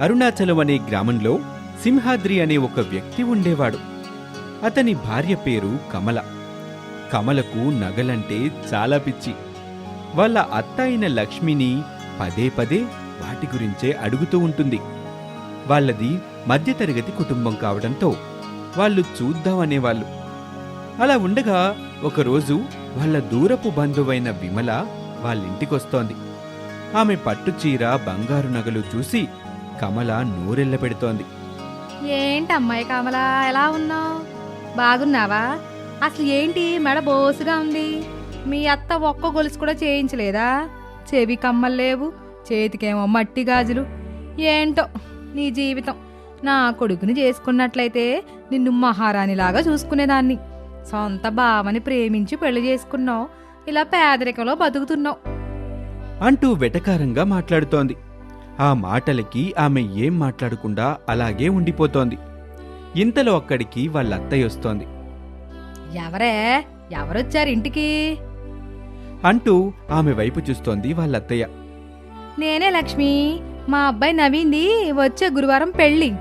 అరుణాచలం అనే గ్రామంలో సింహాద్రి అనే ఒక వ్యక్తి ఉండేవాడు. అతని భార్య పేరు కమల. కమలకు నగలంటే చాలా పిచ్చి. వాళ్ళ అత్త అయిన లక్ష్మిని పదే పదే వాటి గురించే అడుగుతూ ఉంటుంది. వాళ్ళది మధ్యతరగతి కుటుంబం కావడంతో వాళ్ళు చూద్దామనేవాళ్ళు అలా ఉండగా ఒకరోజు వాళ్ళ దూరపు బంధువైన విమల వాళ్ళింటికొస్తోంది. ఆమె పట్టుచీర బంగారు నగలు చూసి కమల నూరెళ్ళ పెడుతోంది. ఏంటి అమ్మాయి కమలా ఎలా ఉన్నావు? బాగున్నావా? అసలు ఏంటి మెడ బోసుగా ఉంది? మీ అత్త ఒక్క గొలుసు కూడా చేయించలేదా? చెవి కమ్మలు లేవు చేతికేమో మట్టి గాజులు. ఏంటో నీ జీవితం. నా కొడుకుని చేసుకున్నట్లయితే నిన్ను మహారాణిలాగా చూసుకునేదాన్ని. సొంత బావని ప్రేమించి పెళ్ళి చేసుకున్నావు. ఇలా పేదరికంలో బతుకుతున్నావు. అంటూ వెటకారంగా మాట్లాడుతోంది. ఆ మాటలకి ఆమె ఏం మాట్లాడకుండా అలాగే ఉండిపోతోంది. ఇంతలో అక్కడికి వాళ్ళ అత్తయ్య వస్తోంది. ఎవరే? ఎవరొచ్చారు ఇంటికి? అంటూ ఆమె వైపు చూస్తోంది వాళ్ళ అత్తయ్య నేనే లక్ష్మి మా అబ్బాయి నవీంది వచ్చే గురువారం పెళ్ళి.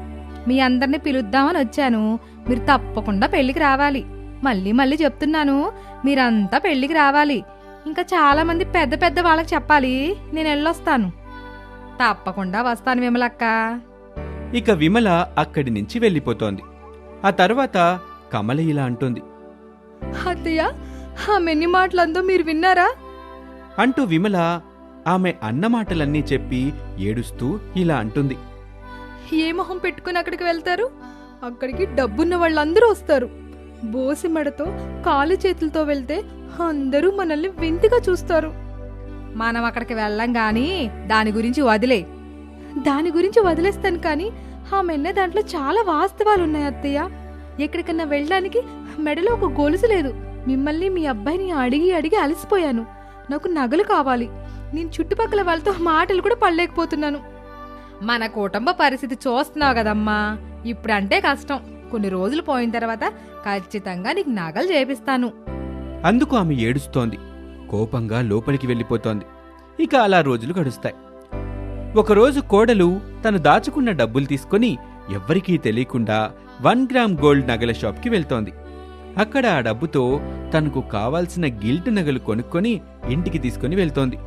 మీ అందరిని పిలుద్దామని వచ్చాను. మీరు తప్పకుండా పెళ్ళికి రావాలి. మళ్ళీ మళ్ళీ చెప్తున్నాను మీరంతా పెళ్ళికి రావాలి. ఇంకా చాలా మంది పెద్ద పెద్ద వాళ్ళకి చెప్పాలి. నేను వెళ్ళొస్తాను. తప్పకుండా వస్తాను విమలక్క. ఇక విమల అక్కడి నుంచి వెళ్ళిపోతోంది. ఆ తర్వాత కమల ఇలా అంటుంది. అత్తయ్య ఆ మెన్ని మాటలందో మీరు విన్నారా? అంటూ విమల ఆమె అన్న మాటలన్నీ చెప్పి ఏడుస్తూ ఇలా అంటుంది. ఏ మొహం పెట్టుకుని అక్కడికి వెళ్తారు? అక్కడికి డబ్బున్న వాళ్ళందరూ వస్తారు. బోసి మెడతో కాలు చేతులతో వెళ్తే అందరూ మనల్ని వింతగా చూస్తారు. మనం అక్కడికి వెళ్ళం గాని దాని గురించి వదిలే. దాని గురించి వదిలేస్తాను కానీ ఆ మెన్న దాంట్లో చాలా వాస్తవాలు ఉన్నాయి అత్తయ్య. ఎక్కడికన్నా వెళ్ళడానికి మెడలో ఒక గొలుసు లేదు. మిమ్మల్ని మీ అబ్బాయిని అడిగి అడిగి అలసిపోయాను. నాకు నగలు కావాలి. నేను చుట్టుపక్కల వాళ్ళతో మాటలు కూడా పడలేకపోతున్నాను. మన కుటుంబ పరిస్థితి చూస్తున్నావు కదమ్మా. ఇప్పుడంటే కష్టం. కొన్ని రోజులు పోయిన తర్వాత ఖచ్చితంగా నీకు నగలు చేపిస్తాను. అందుకు ఆమె ఏడుస్తోంది. కోపంగా లోపలికి వెళ్ళిపోతోంది. ఇక అలా రోజులు గడుస్తాయి. ఒకరోజు కోడలు తను దాచుకున్న డబ్బులు తీసుకొని ఎవ్వరికీ తెలియకుండా వన్ గ్రామ్ గోల్డ్ నగల షాప్కి వెళ్తోంది. అక్కడ ఆ డబ్బుతో తనకు కావాల్సిన గిల్ట్ నగలు కొనుక్కొని ఇంటికి తీసుకొని వెళ్తోంది.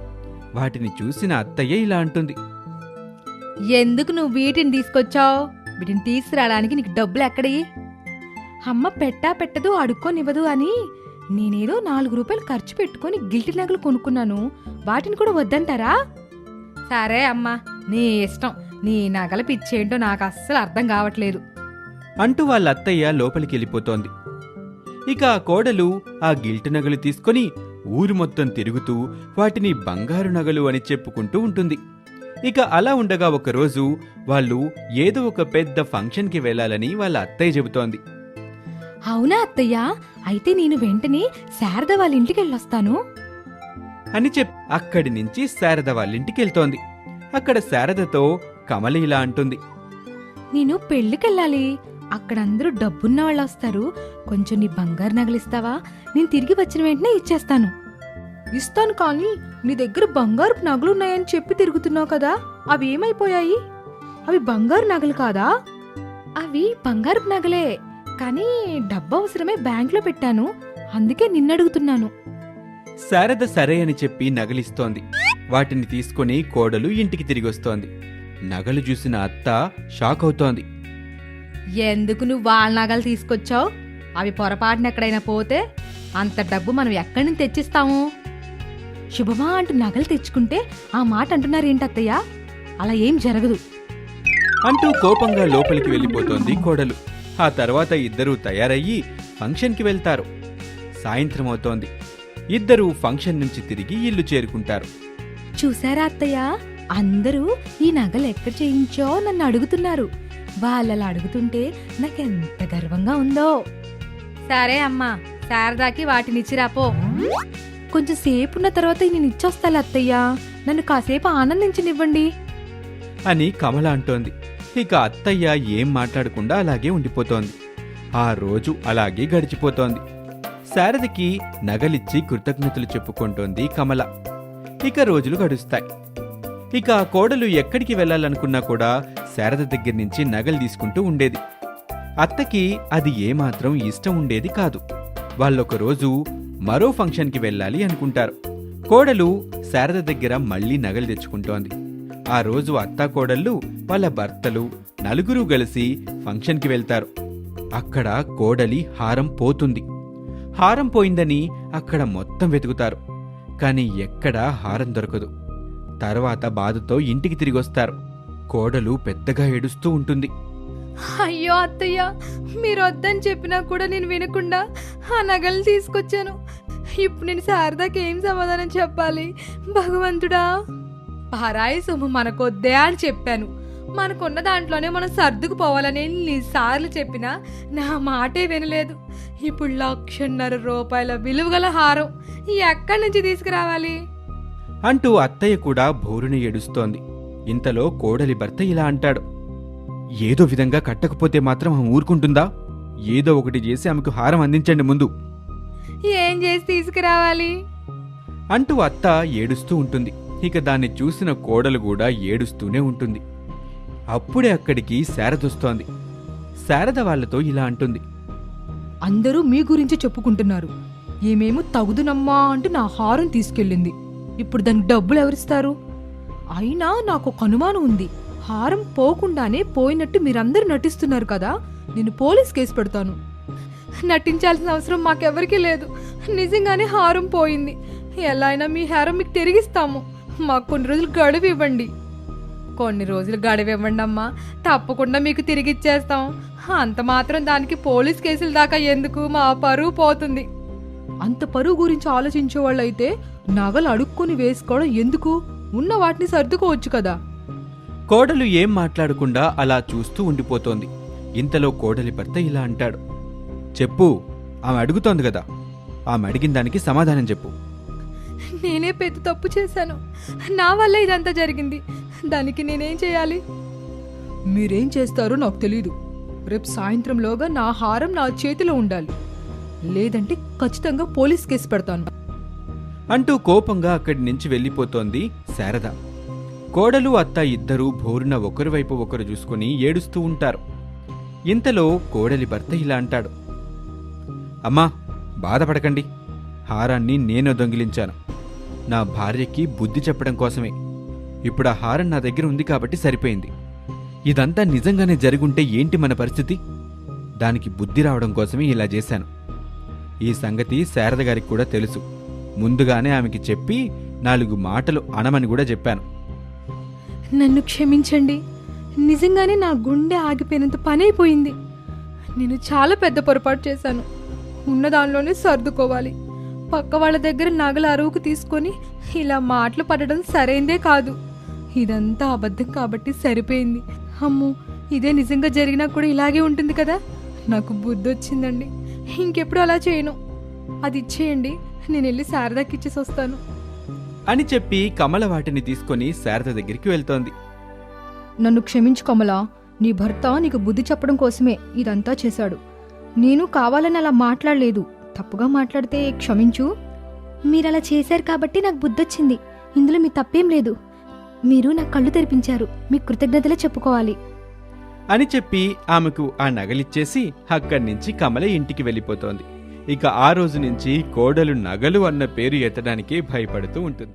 వాటిని చూసిన అత్తయ్య ఇలా అంటుంది. ఎందుకు నువ్వు వీటిని తీసుకొచ్చావు? వీటిని తీసుకురావడానికి నీకు డబ్బులు ఎక్కడి? అమ్మ పెట్టా పెట్టదు అడుక్కోనివ్వదు అని నేనేదో నాలుగు రూపాయలు ఖర్చు పెట్టుకొని గిల్టి నగలు కొనుక్కున్నాను. వాటిని కూడా వద్దంటారా? సరే అమ్మా నీ ఇష్టం. నీ నగల పిచ్చేంటో నాకు అస్సలు అర్థం కావట్లేదు. అంటూ వాళ్ళ అత్తయ్య లోపలికి వెళ్ళిపోతోంది ఇక ఆ కోడలు ఆ గిల్ట్ నగలు తీసుకొని ఊరు మొత్తం తిరుగుతూ వాటిని బంగారు నగలు అని చెప్పుకుంటూ ఉంటుంది. ఇక అలా ఉండగా ఒకరోజు వాళ్ళు ఏదో ఒక పెద్ద ఫంక్షన్కి వెళ్ళాలని వాళ్ళ అత్తయ్య చెబుతోంది. అవునా అత్తయ్య? అయితే నేను వెంటనే శారద వాళ్ళ ఇంటికి వెళ్ళొస్తాను అని చెప్ అక్కడి నుంచి శారద వాళ్ళింటికి వెళ్తోంది అక్కడ శారదతో కమలి ఇలా అంటుంది. నేను పెళ్ళికెళ్ళాలి. అక్కడ అందరూ డబ్బున్న వాళ్ళు వస్తారు కొంచెం నీ బంగారు నగలిస్తావా? నేను తిరిగి వచ్చిన వెంటనే ఇచ్చేస్తాను. ఇస్తాను కానీ నీ దగ్గర బంగారు నగలున్నాయని చెప్పి తిరుగుతున్నావు కదా? అవి ఏమైపోయాయి? అవి బంగారు నగలు కాదా? అవి బంగారు నగలే. కానీ డబ్బు అవసరమే బ్యాంక్లో పెట్టాను. అందుకే నిన్నడుగుతున్నాను. శారద సరే అని చెప్పి నగలిస్తోంది. వాటిని తీసుకొని కోడలు ఇంటికి తిరిగొస్తోంది. నగలు చూసిన అత్త షాక్ అవుతోంది. ఎందుకు నువ్వు వాళ్ళ నగలు తీసుకొచ్చావు? అవి పొరపాటున ఎక్కడైనా పోతే అంత డబ్బు మనం ఎక్కడి నుంచి తెచ్చిస్తాము? శుభమా అంటూ నగలు తెచ్చుకుంటే ఆ మాట అంటున్నారు ఏంటత్తయ్య అలా ఏం జరగదు. అంటూ కోపంగా లోపలికి వెళ్ళిపోతోంది కోడలు. ఆ తర్వాత ఇద్దరూ తయారయ్యి ఫంక్షన్కి వెళ్తారు. సాయంత్రం అవుతోంది. ఇద్దరూ ఫంక్షన్ నుంచి తిరిగి ఇల్లు చేరుకుంటారు. చూసారా అత్తయ్య? అందరూ ఈ నగలు ఎక్కడ చేయించో నన్ను అడుగుతున్నారు. వాళ్ళలా అడుగుతుంటే నాకెంత గర్వంగా ఉందో. సరే అమ్మా శారదాకి వాటిని ఇచ్చిరాపో కొంచెం సేపు ఉన్న తర్వాత నేను ఇచ్చొస్తాను అత్తయ్య. నన్ను కాసేపు ఆనందించనివ్వండి. అని కమల అంటోంది. ఇక అత్తయ్య ఏం మాట్లాడకుండా అలాగే ఉండిపోతోంది. ఆ రోజు అలాగే గడిచిపోతోంది. శారదకి నగలిచ్చి కృతజ్ఞతలు చెప్పుకుంటోంది కమల. ఇక రోజులు గడుస్తాయి. ఇక ఆ కోడలు ఎక్కడికి వెళ్ళాలనుకున్నా కూడా శారద దగ్గర నుంచి నగలు తీసుకుంటూ ఉండేది. అత్తకి అది ఏమాత్రం ఇష్టం ఉండేది కాదు. వాళ్ళొక రోజు మరో ఫంక్షన్కి వెళ్ళాలి అనుకుంటారు. కోడలు శారద దగ్గర మళ్ళీ నగలు తెచ్చుకుంటోంది. ఆ రోజు అత్తా కోడళ్ళు వాళ్ళ భర్తలు నలుగురు కలిసి ఫంక్షన్కి వెళ్తారు. అక్కడ కోడలి హారం పోతుంది. హారం పోయిందని అక్కడ మొత్తం వెతుకుతారు. కానీ ఎక్కడా హారం దొరకదు. తర్వాత బాధతో ఇంటికి తిరిగొస్తారు కోడలు పెద్దగా ఏడుస్తూ ఉంటుంది. అయ్యో అత్తయ్య మీరు వద్దని చెప్పినా కూడా నేను వినకుండా ఆ నగలు తీసుకొచ్చాను. ఇప్పుడు నేను శారదాకి ఏం సమాధానం చెప్పాలి? భగవంతుడా? పరాయి సొమ్ము మనకొద్దే అని చెప్పాను. మనకున్న దాంట్లోనే మనం సర్దుకుపోవాలని ఎన్నిసార్లు చెప్పినా నా మాటే వినలేదు. ఇప్పుడు లక్షన్నర రూపాయల విలువగల హారం ఎక్కడి నుంచి తీసుకురావాలి? అంటూ అత్తయ్య కూడా బోరుని ఏడుస్తోంది. ఇంతలో కోడలి భర్త ఇలా అంటాడు. ఏదో విధంగా కట్టకపోతే మాత్రం ఆమె ఊరుకుంటుందా? ఏదో ఒకటి చేసి ఆమెకు హారం అందించండి ముందు. ఏం చేసి తీసుకురావాలి? అంటూ అత్త ఏడుస్తూ ఉంటుంది. ఇక దాన్ని చూసిన కోడలు కూడా ఏడుస్తూనే ఉంటుంది. అప్పుడే అక్కడికి శారదొస్తోంది శారద వాళ్ళతో ఇలా అంటుంది. అందరూ మీ గురించి చెప్పుకుంటున్నారు. ఏమేమో తగుదునమ్మా అంటూ నా హారం తీసుకెళ్ళింది. ఇప్పుడు దానికి డబ్బులు ఎవరిస్తారు? అయినా నాకు ఒక అనుమానం ఉంది. హారం పోకుండానే పోయినట్టు మీరందరూ నటిస్తున్నారు కదా నేను పోలీస్ కేసు పెడతాను. నటించాల్సిన అవసరం మాకెవరికీ లేదు. నిజంగానే హారం పోయింది. ఎలా అయినా మీ హారం మీకు తిరిగిస్తాము. మాకు కొన్ని రోజులు గడువు ఇవ్వండి. కొన్ని రోజులు గడువు ఇవ్వండి అమ్మా. తప్పకుండా మీకు తిరిగి ఇచ్చేస్తాం. అంత మాత్రం దానికి పోలీస్ కేసుల దాకా ఎందుకు? మా పరువు పోతుంది. అంత పరువు గురించి ఆలోచించే వాళ్ళైతే నగలు అడుక్కొని వేసుకోవడం ఎందుకు? ఉన్న వాటిని సర్దుకోవచ్చు కదా. కోడలు ఏం మాట్లాడకుండా అలా చూస్తూ ఉండిపోతోంది. ఇంతలో కోడలి భర్త ఇలా అంటాడు. చెప్పు ఆమె అడుగుతోంది కదా. ఆమె అడిగిన దానికి సమాధానం చెప్పు. నేనే పెద్ద తప్పు చేశాను. నా వల్ల ఇదంతా జరిగింది. దానికి నేనేం చేయాలి? మీరేం చేస్తారో నాకు తెలీదు. రేపు సాయంత్రంలోగా నా హారం నా చేతిలో ఉండాలి. లేదంటే ఖచ్చితంగా పోలీస్ కేసు పెడతాను. అంటూ కోపంగా అక్కడి నుంచి వెళ్ళిపోతోంది శారద. కోడలు అత్త ఇద్దరూ భోరున ఒకరి వైపు ఒకరు చూసుకుని ఏడుస్తూ ఉంటారు. ఇంతలో కోడలి భర్త ఇలా అంటాడు. అమ్మా బాధపడకండి. హారాన్ని నేను దొంగిలించాను. నా భార్యకి బుద్ధి చెప్పడం కోసమే. ఇప్పుడు ఆ హారం నా దగ్గర ఉంది కాబట్టి సరిపోయింది. ఇదంతా నిజంగానే జరుగుంటే ఏంటి మన పరిస్థితి? దానికి బుద్ధి రావడం కోసమే ఇలా చేశాను. ఈ సంగతి శారద గారికి కూడా తెలుసు. ముందుగానే ఆమెకి చెప్పి నాలుగు మాటలు అనమని కూడా చెప్పాను. నన్ను క్షమించండి. నిజంగానే నా గుండె ఆగిపోయినంత పని అయిపోయింది నేను చాలా పెద్ద పొరపాటు చేశాను. ఉన్న దానిలోనే సర్దుకోవాలి. పక్క వాళ్ళ దగ్గర నగల అరువుకు తీసుకొని ఇలా మాటలు పడడం సరైందే కాదు. ఇదంతా అబద్ధం కాబట్టి సరిపోయింది. అమ్మో ఇదే నిజంగా జరిగినా కూడా ఇలాగే ఉంటుంది కదా? నాకు బుద్ధి వచ్చిందండి ఇంకెప్పుడు అలా చేయను. అది ఇచ్చేయండి. నేను వెళ్ళి శారదాకి ఇచ్చేసి వస్తాను. అని చెప్పి కమల వాటిని తీసుకొని శారద దగ్గరికి వెళ్తోంది. నన్ను క్షమించు కమలా. నీ భర్త నీకు బుద్ధి చెప్పడం కోసమే ఇదంతా చేశాడు. నేను కావాలని అలా మాట్లాడలేదు. తప్పుగా మాట్లాడితే క్షమించు. మీరలా చేశారు కాబట్టి నాకు బుద్ధొచ్చింది. ఇందులో మీ తప్పేం లేదు. మీరు నా కళ్ళు తెరిపించారు. మీ కృతజ్ఞతలే చెప్పుకోవాలి. అని చెప్పి ఆమెకు ఆ నగలిచ్చేసి అక్కడి నుంచి కమల ఇంటికి వెళ్ళిపోతోంది. ఇక ఆ రోజు నుంచి కోడలు నగలు అన్న పేరు ఎత్తడానికి భయపడుతూ ఉంటుంది.